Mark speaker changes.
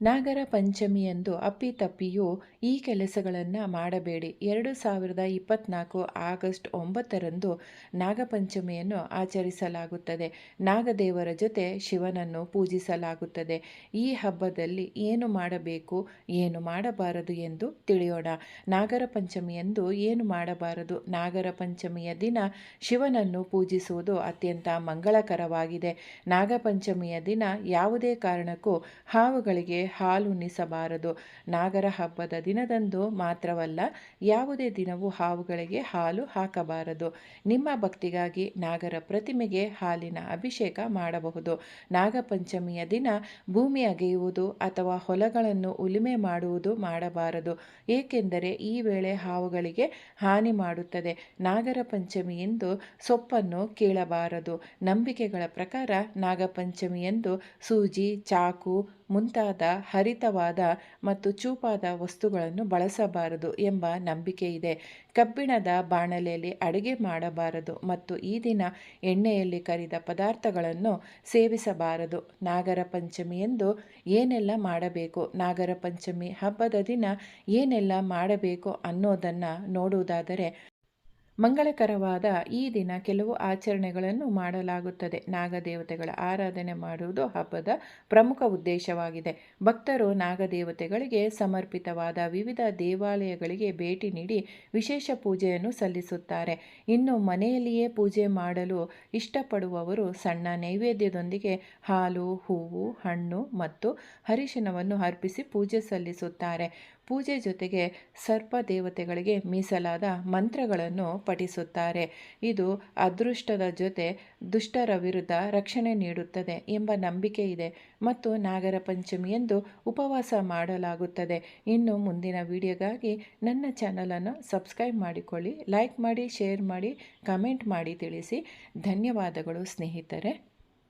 Speaker 1: ನಾಗರ ಪಂಚಮಿಯಂದು ಅಪ್ಪಿತಪ್ಪಿಯೂ ಈ ಕೆಲಸಗಳನ್ನು ಮಾಡಬೇಡಿ. ಎರಡು ಸಾವಿರದ ಇಪ್ಪತ್ನಾಲ್ಕು ಆಗಸ್ಟ್ ಒಂಬತ್ತರಂದು ನಾಗಪಂಚಮಿಯನ್ನು ಆಚರಿಸಲಾಗುತ್ತದೆ. ನಾಗದೇವರ ಜೊತೆ ಶಿವನನ್ನು ಪೂಜಿಸಲಾಗುತ್ತದೆ. ಈ ಹಬ್ಬದಲ್ಲಿ ಏನು ಮಾಡಬೇಕು, ಏನು ಮಾಡಬಾರದು ಎಂದು ತಿಳಿಯೋಣ. ನಾಗರ ಪಂಚಮಿಯಂದು ಏನು ಮಾಡಬಾರದು? ನಾಗರ ಪಂಚಮಿಯ ದಿನ ಶಿವನನ್ನು ಪೂಜಿಸುವುದು ಅತ್ಯಂತ ಮಂಗಳಕರವಾಗಿದೆ. ನಾಗಪಂಚಮಿಯ ದಿನ ಯಾವುದೇ ಕಾರಣಕ್ಕೂ ಹಾವುಗಳಿಗೆ ಹಾಲು ಉಣಿಸಬಾರದು ನಾಗರ ಹಬ್ಬದ ದಿನದಂದು ಮಾತ್ರವಲ್ಲ, ಯಾವುದೇ ದಿನವೂ ಹಾವುಗಳಿಗೆ ಹಾಲು ಹಾಕಬಾರದು. ನಿಮ್ಮ ಭಕ್ತಿಗಾಗಿ ನಾಗರ ಪ್ರತಿಮೆಗೆ ಹಾಲಿನ ಅಭಿಷೇಕ ಮಾಡಬಹುದು. ನಾಗಪಂಚಮಿಯ ದಿನ ಭೂಮಿ ಅಗೆಯುವುದು ಅಥವಾ ಹೊಲಗಳನ್ನು ಉಳುಮೆ ಮಾಡುವುದು ಮಾಡಬಾರದು. ಏಕೆಂದರೆ ಈ ವೇಳೆ ಹಾವುಗಳಿಗೆ ಹಾನಿ ಮಾಡುತ್ತದೆ. ನಾಗರ ಎಂದು ಸೊಪ್ಪನ್ನು ಕೀಳಬಾರದು. ನಂಬಿಕೆಗಳ ಪ್ರಕಾರ ನಾಗಪಂಚಮಿಯಂದು ಸೂಜಿ, ಚಾಕು ಮುಂತಾದ ಹರಿತವಾದ ಮತ್ತು ಚೂಪಾದ ವಸ್ತುಗಳನ್ನು ಬಳಸಬಾರದು ಎಂಬ ನಂಬಿಕೆ ಇದೆ ಕಬ್ಬಿಣದ ಬಾಣಲೆಯಲ್ಲಿ ಅಡುಗೆ ಮಾಡಬಾರದು ಮತ್ತು ಈ ದಿನ ಎಣ್ಣೆಯಲ್ಲಿ ಕರಿದ ಪದಾರ್ಥಗಳನ್ನು ಸೇವಿಸಬಾರದು. ನಾಗರ ಪಂಚಮಿ ಎಂದು ಏನೆಲ್ಲ ಮಾಡಬೇಕು? ನಾಗರ ಪಂಚಮಿ ಹಬ್ಬದ ದಿನ ಏನೆಲ್ಲ ಮಾಡಬೇಕು ಅನ್ನೋದನ್ನು ನೋಡುವುದಾದರೆ ಮಂಗಳಕರವಾದ ಈ ದಿನ ಕೆಲವು ಆಚರಣೆಗಳನ್ನು ಮಾಡಲಾಗುತ್ತದೆ. ನಾಗದೇವತೆಗಳ ಆರಾಧನೆ ಮಾಡುವುದು ಹಬ್ಬದ ಪ್ರಮುಖ ಉದ್ದೇಶವಾಗಿದೆ. ಭಕ್ತರು ನಾಗದೇವತೆಗಳಿಗೆ ಸಮರ್ಪಿತವಾದ ವಿವಿಧ ದೇವಾಲಯಗಳಿಗೆ ಭೇಟಿ ನೀಡಿ ವಿಶೇಷ ಪೂಜೆಯನ್ನು ಸಲ್ಲಿಸುತ್ತಾರೆ. ಇನ್ನು ಮನೆಯಲ್ಲಿಯೇ ಪೂಜೆ ಮಾಡಲು ಇಷ್ಟಪಡುವವರು ಸಣ್ಣ ನೈವೇದ್ಯದೊಂದಿಗೆ ಹಾಲು, ಹೂವು, ಹಣ್ಣು ಮತ್ತು ಹರಿಶಿನವನ್ನು ಅರ್ಪಿಸಿ ಪೂಜೆ ಸಲ್ಲಿಸುತ್ತಾರೆ. ಪೂಜೆ ಜೊತೆಗೆ ಸರ್ಪ ದೇವತೆಗಳಿಗೆ ಮೀಸಲಾದ ಮಂತ್ರಗಳನ್ನು ಪಠಿಸುತ್ತಾರೆ. ಇದು ಅದೃಷ್ಟದ ಜೊತೆ ದುಷ್ಟರ ವಿರುದ್ಧ ರಕ್ಷಣೆ ನೀಡುತ್ತದೆ ಎಂಬ ನಂಬಿಕೆ ಇದೆ ಮತ್ತು ನಾಗರ ಪಂಚಮಿಯಂದು ಉಪವಾಸ ಮಾಡಲಾಗುತ್ತದೆ. ಇನ್ನು ಮುಂದಿನ ವಿಡಿಯೋಗಾಗಿ ನನ್ನ ಚಾನಲನ್ನು ಸಬ್ಸ್ಕ್ರೈಬ್ ಮಾಡಿಕೊಳ್ಳಿ ಲೈಕ್ ಮಾಡಿ ಶೇರ್ ಮಾಡಿ ಕಮೆಂಟ್ ಮಾಡಿ ತಿಳಿಸಿ. ಧನ್ಯವಾದಗಳು ಸ್ನೇಹಿತರೆ.